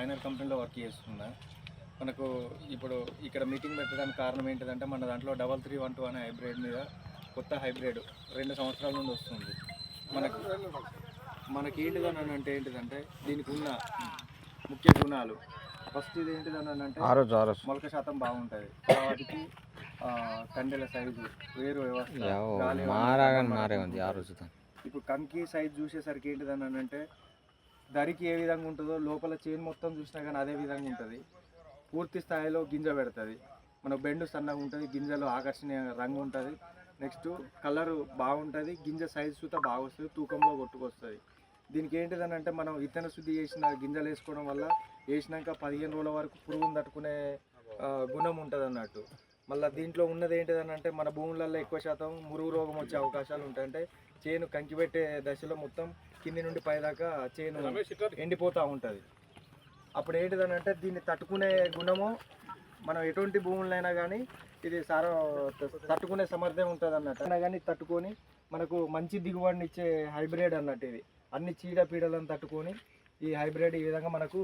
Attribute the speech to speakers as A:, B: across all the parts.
A: Final కంపెనీలో work చేస్తున్నా. మనకు ఇప్పుడు ఇక్కడ మీటింగ్ పెట్టడానికి కారణం ఏంటిదంటే మన దాంట్లో డబల్ త్రీ వన్ టూ అనే హైబ్రిడ్ మీద కొత్త హైబ్రిడ్ రెండు సంవత్సరాల నుండి వస్తుంది. మనకు మనకి ఏంటిదని అంటే ఏంటిదంటే దీనికి ఉన్న ముఖ్య గుణాలు. ఫస్ట్ ఇది ఏంటిదని అంటే మొలక శాతం బాగుంటుంది. వాటికి కండెల సైజు వేరు వ్యవస్థ ఇప్పుడు కంకి సైజ్ చూసేసరికి ఏంటిదని అంటే దరికి ఏ విధంగా ఉంటుందో లోపల చైన్ మొత్తం చూసినా కానీ అదే విధంగా ఉంటుంది. పూర్తి స్థాయిలో గింజ పెడుతుంది. మన బెండు సన్నగా ఉంటుంది గింజలో ఆకర్షణీయ రంగు ఉంటుంది. నెక్స్ట్ కలర్ బాగుంటుంది గింజ సైజు సుత బాగా వస్తుంది తూకంలో కొట్టుకొస్తుంది. దీనికి ఏంటిదని అంటే మనం విత్తన శుద్ధి చేసిన గింజలు వేసుకోవడం వల్ల వేసినాక పదిహేను రోజుల వరకు పురుగును తట్టుకునే గుణం ఉంటుంది అన్నట్టు మళ్ళీ దీంట్లో ఉన్నది ఏంటిదని అంటే మన భూములలో ఎక్కువ శాతం మురుగు రోగం వచ్చే అవకాశాలు ఉంటాయంటే చేను కంకి పెట్టే దశలో మొత్తం కింది నుండి పైదాకా చేను ఎండిపోతూ ఉంటుంది. అప్పుడు ఏంటిదని అంటే దీన్ని తట్టుకునే గుణము మనం ఎటువంటి భూములైనా కానీ ఇది సారా తట్టుకునే సమర్థం ఉంటుంది అన్నట్టు అయినా కానీ తట్టుకొని మనకు మంచి దిగుబడిని ఇచ్చే హైబ్రిడ్ అన్నట్టు ఇది. అన్ని చీడ పీడలను తట్టుకొని ఈ హైబ్రిడ్ ఈ విధంగా మనకు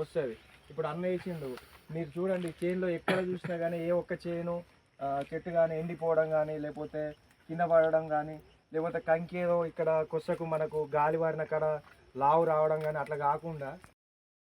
A: వస్తుంది. ఇప్పుడు అన్న వేసిండు మీరు చూడండి చేనులో ఎక్కడ చూసినా కానీ ఏ ఒక్క చేను చెట్టు కానీ ఎండిపోవడం కానీ లేకపోతే కింద పడడం కానీ లేకపోతే కంకి ఏదో ఇక్కడ కొసకు మనకు గాలి వారిన కాడ లావు రావడం కానీ అట్లా కాకుండా